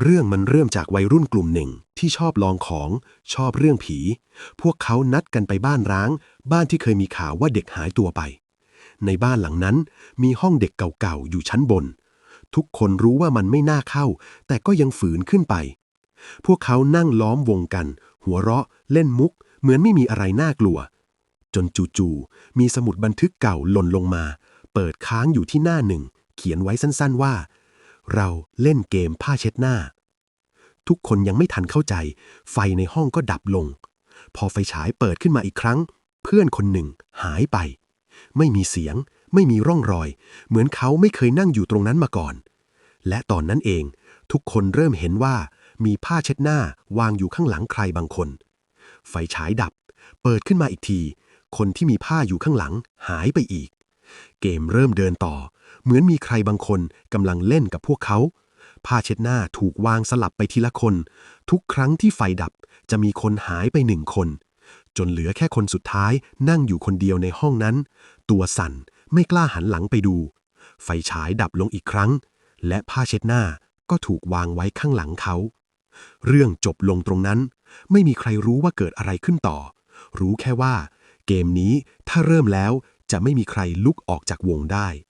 เรื่องมันเริ่มจากวัยรุ่นกลุ่มหนึ่งที่ชอบลองของ ชอบเรื่องผี พวกเขานัดกันไปบ้านร้าง บ้านที่เคยมีข่าวว่าเด็กหายตัวไป ในบ้านหลังนั้นมีห้องเด็กเก่าๆอยู่ชั้นบน ทุกคนรู้ว่ามันไม่น่าเข้า แต่ก็ยังฝืนขึ้นไป พวกเขานั่งล้อมวงกัน หัวเราะ เล่นมุก เหมือนไม่มีอะไรน่ากลัว จนจู่ๆมีสมุดบันทึกเก่าหล่นลงมา เปิดค้างอยู่ที่หน้าหนึ่ง เขียนไว้สั้นๆว่า เราเล่นเกมผ้าเช็ดหน้า ทุกคนยังไม่ทันเข้าใจ ไฟในห้องก็ดับลง พอไฟฉายเปิดขึ้นมาอีกครั้ง เพื่อนคนหนึ่งหายไป ไม่มีเสียง ไม่มีร่องรอย เหมือนเขาไม่เคยนั่งอยู่ตรงนั้นมาก่อน และตอนนั้นเอง ทุกคนเริ่มเห็นว่ามีผ้าเช็ดหน้าวางอยู่ข้างหลังใครบางคน ไฟฉายดับ เปิดขึ้นมาอีกที คนที่มีผ้าอยู่ข้างหลังหายไปอีก เกมเริ่มเดินต่อ เหมือนมีใครบางคนกำลังเล่นกับพวกเขา ผ้าเช็ดหน้าถูกวางสลับไปทีละคน ทุกครั้งที่ไฟดับจะมีคนหายไปหนึ่งคน จนเหลือแค่คนสุดท้ายนั่งอยู่คนเดียวในห้องนั้น ตัวสั่นไม่กล้าหันหลังไปดู ไฟฉายดับลงอีกครั้ง และผ้าเช็ดหน้าก็ถูกวางไว้ข้างหลังเขา เรื่องจบลงตรงนั้น ไม่มีใครรู้ว่าเกิดอะไรขึ้นต่อ รู้แค่ว่า เกมนี้ถ้าเริ่มแล้ว จะไม่มีใครลุกออกจากวงได้